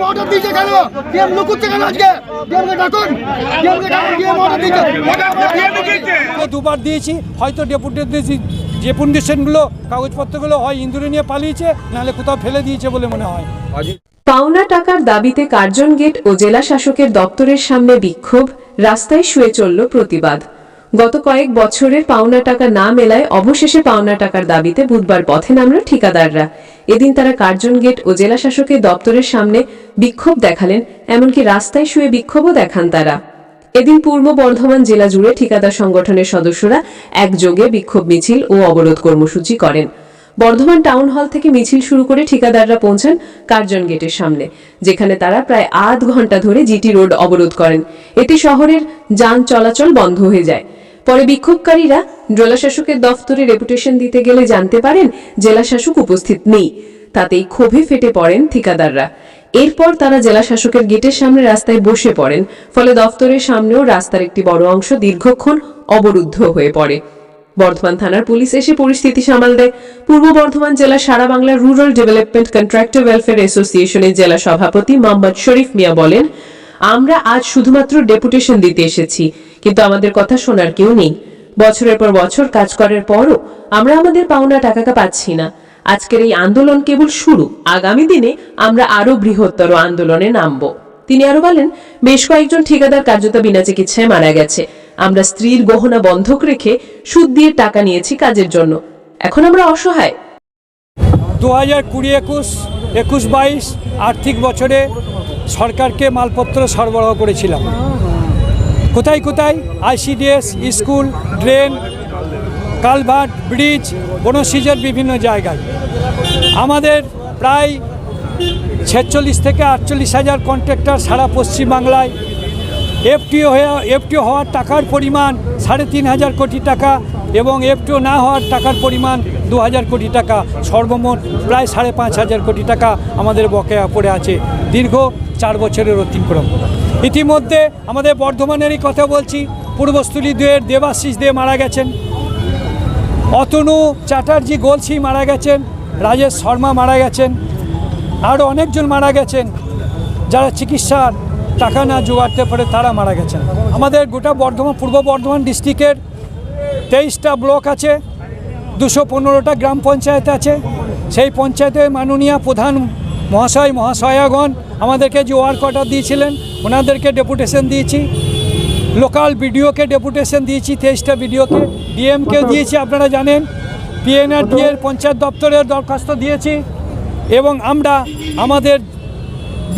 DM order দিয়েছে কেন? DM লুকুচ্ছে কেন আজকে? ডিএমকে ডাকুন। ডিএমকে ডাকুন ডিএম অর্ডার দিয়েছে দুবার দিয়েছি হয়তো ডেপুটেশন ডেপুটেশনগুলো কাগজপত্রগুলো হয় ইন্দুরে নিয়ে পালিয়েছে নাহলে কোথাও ফেলে দিয়েছে বলে মনে হয়। পাওনা টাকার দাবিতে কার্জন গেট ও জেলা শাসকের দপ্তরের সামনে বিক্ষোভ রাস্তায় শুয়ে চলল প্রতিবাদ। গত কয়েক বছরের পাওনা টাকা না মেলায় অবশেষে পাওনা টাকার দাবিতে বুধবার পথে নামল ঠিকাদাররা। এদিন তারা কার্জন গেট ও জেলা শাসকের দপ্তরের সামনে বিক্ষোভ দেখালেন, এমনকি রাস্তায় শুয়ে বিক্ষোভও দেখান তারা। এদিন পূর্ব বর্ধমান জেলা জুড়ে ঠিকাদার সংগঠনের সদস্যরা একযোগে বিক্ষোভ মিছিল ও অবরোধ কর্মসূচি করেন। বর্ধমান টাউন হল থেকে মিছিল শুরু করে ঠিকাদাররা পৌঁছান কার্জন গেটের সামনে, যেখানে তারা প্রায় আধ ঘণ্টা ধরে জিটি রোড অবরোধ করেন। এতে শহরের যান চলাচল বন্ধ হয়ে যায়। পরে বিক্ষোভকারীরা জেলাশাসকের দফতরে রেপুটেশন দিতে গেলে জানতে পারেন জেলাশাসক উপস্থিত নেই। তাতেই ক্ষোভে ফেটে পড়েন ঠিকাদাররা। এরপর তারা জেলা শাসকের গেটের সামনে রাস্তায় বসে পড়েন, ফলে দফতরের সামনেও রাস্তার একটি বড় অংশ দীর্ঘক্ষণ অবরুদ্ধ হয়ে পড়ে। বর্ধমান থানার পুলিশ এসে পরিস্থিতি সামাল দেয়। পূর্ব বর্ধমান জেলা সারা Bangla rural development contractor welfare অ্যাসোসিয়েশনের জেলা সভাপতি মোহাম্মদ শরীফ মিয়া বলেন, আমরা আজ শুধুমাত্র ডেপুটেশন দিতে এসেছি। কিন্তু আমাদের কথা শোনার কেউ নেই। বছরের পর বছর কাজ করার পরও আমরা আমাদের পাওনা টাকাটা পাচ্ছি না। আজকের এই আন্দোলন কেবল শুরু। আগামী দিনে আমরা আরও বৃহত্তর আন্দোলনে নামব। তিনি আরও বলেন, বেশ কয়েকজন ঠিকাদার কার্যত বিনা চিকিৎসায় মারা গেছে। আমরা স্ত্রীর গহনা বন্ধক রেখে সুদ দিয়ে টাকা নিয়েছি কাজের জন্য। এখন আমরা অসহায়। দু হাজার কুড়ি একুশ একুশ বাইশ আর্থিক বছরে সরকারকে মালপত্র সরবরাহ করেছিলাম। কোথায় কোথায়? ICDS school, drain, culvert, bridge বনসিজের বিভিন্ন জায়গায়। আমাদের প্রায় ছেচল্লিশ থেকে আটচল্লিশ হাজার কন্ট্রাক্টর সারা পশ্চিমবাংলায়। এফটিও হয়ে এফটিও হওয়ার টাকার পরিমাণ সাড়ে তিন হাজার কোটি টাকা এবং এফটিও না হওয়ার টাকার পরিমাণ দু হাজার কোটি টাকা। সর্বমোট প্রায় সাড়ে পাঁচ হাজার কোটি টাকা আমাদের বকেয়া পড়ে আছে। দীর্ঘ চার বছরের অতিক্রম। ইতিমধ্যে আমাদের বর্ধমানেরই কথা বলছি, পূর্বস্থলী দুয়ের দেবাশিস দে মারা গেছেন। অতনু চ্যাটার্জি গোলসি মারা গেছেন, রাজেশ শর্মা মারা গেছেন, আরও অনেকজন মারা গেছেন, যারা চিকিৎসার টাকা না জোগাড়তে পারে তারা মারা গেছেন। আমাদের গোটা বর্ধমান, পূর্ব বর্ধমান ডিস্ট্রিক্টের তেইশটা ব্লক আছে, দুশো পনেরোটা গ্রাম পঞ্চায়েত আছে, সেই পঞ্চায়েতে মাননীয় প্রধান মহাশয় মহাশয়াগণ আমাদেরকে যে ওয়ার্ক অর্ডার দিয়েছিলেন ওনাদেরকে ডেপুটেশন দিয়েছি। লোকাল বিডিওকে ডেপুটেশন দিয়েছি তেইশটা বিডিওকে। ডিএমকেও দিয়েছি আপনারা জানেন। পিএনআরডি এর পঞ্চায়েত দপ্তরের দরখাস্ত দিয়েছি। এবং আমরা আমাদের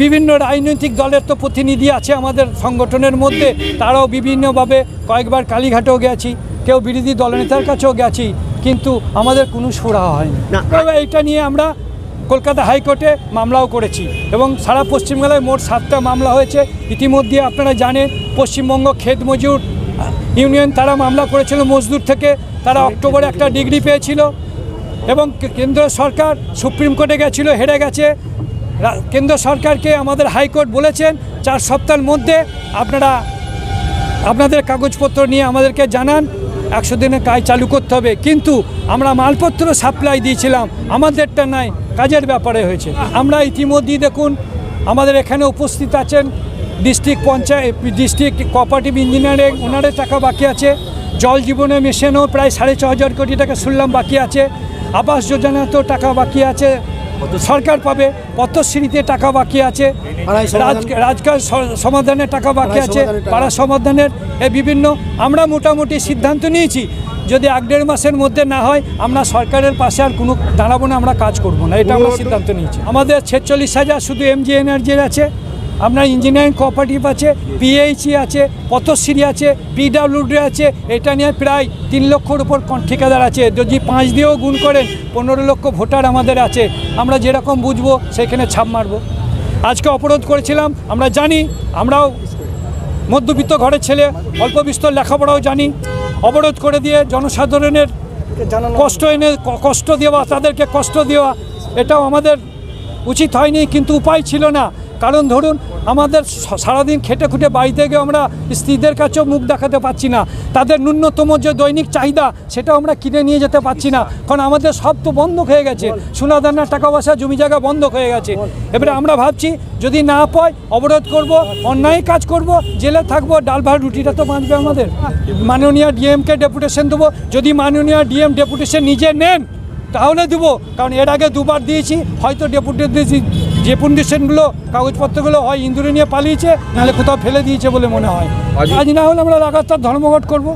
বিভিন্ন রাজনৈতিক দলের তো প্রতিনিধি আছে আমাদের সংগঠনের মধ্যে। তারাও বিভিন্নভাবে কয়েকবার কালীঘাটেও গেছি কেউ বিরোধী দলনেতার কাছেও গেছি কিন্তু আমাদের কোনো সুরা হয়নি। এটা নিয়ে আমরা কলকাতা হাইকোর্টে মামলাও করেছি এবং সারা পশ্চিমবাংলায় মোট সাতটা মামলা হয়েছে। ইতিমধ্যে আপনারা জানেন, পশ্চিমবঙ্গ ক্ষেত মজুর ইউনিয়ন, তারা মামলা করেছিল মজদুর থেকে। তারা অক্টোবরে একটা ডিগ্রি পেয়েছিল এবং কেন্দ্র সরকার সুপ্রিম কোর্টে গেছিল, হেরে গেছে। কেন্দ্র সরকারকে আমাদের হাইকোর্ট বলেছেন, চার সপ্তাহের মধ্যে আপনারা, আপনাদের কাগজপত্র নিয়ে আমাদেরকে জানান, একশো দিনের কাজ চালু করতে হবে। কিন্তু আমরা মালপত্র সাপ্লাই দিয়েছিলাম, আমাদেরটা নাই। কাজের ব্যাপারে হয়েছে। আমরা ইতিমধ্যেই দেখুন, আমাদের এখানে উপস্থিত আছেন district panchayat district cooperative engineering ওনারের টাকা বাকি আছে। জল জীবনে মিশনও প্রায় সাড়ে ছ হাজার কোটি টাকা শুনলাম বাকি আছে। আবাস যোজনাতেও টাকা বাকি আছে। সরকার পাবে পথশ্রীতে টাকা বাকি আছে রাজ- রাজকাজ সমাধানের টাকা বাকি আছে পাড়া সমাধানের এ বিভিন্ন। আমরা মোটামুটি সিদ্ধান্ত নিয়েছি যদি এক দেড় মাসের মধ্যে না হয় আমরা সরকারের পাশে আর কোনো দাঁড়াবো না আমরা কাজ করব না। এটা আমরা সিদ্ধান্ত নিয়েছি। আমাদের ছেচল্লিশ হাজার শুধু এমজি এনার্জির আছে আপনার ইঞ্জিনিয়ারিং কোঅপারেটিভ আছে পিএইচি আছে পথশ্রী আছে পিডাব্লিউডি আছে এটা নিয়ে প্রায় তিন লক্ষর উপর ঠিকাদার আছে। যদি পাঁচ দিয়েও গুণ করেন পনেরো লক্ষ ভোটার আমাদের আছে। আমরা যেরকম বুঝব সেখানে ছাপ মারবো। আজকে অবরোধ করেছিলাম আমরা জানি আমরাও মধ্যবিত্ত ঘরের ছেলে অল্প বিস্তর লেখাপড়াও জানি। অবরোধ করে দিয়ে জনসাধারণের কষ্ট এনে কষ্ট দেওয়া তাদেরকে কষ্ট দেওয়া এটাও আমাদের উচিত হয়নি কিন্তু উপায় ছিল না। কারণ ধরুন আমাদের সারাদিন খেটে খুটে বাড়িতে গিয়ে আমরা স্ত্রীদের কাছেও মুখ দেখাতে পাচ্ছি না। তাদের ন্যূনতম যে দৈনিক চাহিদা সেটা আমরা কিনে নিয়ে যেতে পারছি না। কারণ আমাদের সব তো বন্ধ হয়ে গেছে। সোনাদানার টাকা পয়সা জমি জায়গা বন্ধ হয়ে গেছে। এবারে আমরা ভাবছি যদি না পাই অবরোধ করব অন্যায় কাজ করব জেলে থাকব ডাল ভাত রুটিটা তো বাঁচবে আমাদের। মাননীয় ডিএমকে ডেপুটেশন দেবো। যদি মাননীয় ডিএম ডেপুটেশন নিজে নেন তাহলে দেবো কারণ এর আগে দুবার দিয়েছি হয়তো ডেপুটেশন ডেপুটেশনগুলো কাগজপত্রগুলো হয় ইন্দুরে নিয়ে পালিয়েছে নাহলে কোথাও ফেলে দিয়েছে বলে মনে হয়। আজ না হলে আমরা লাগাতার ধর্মঘট করব।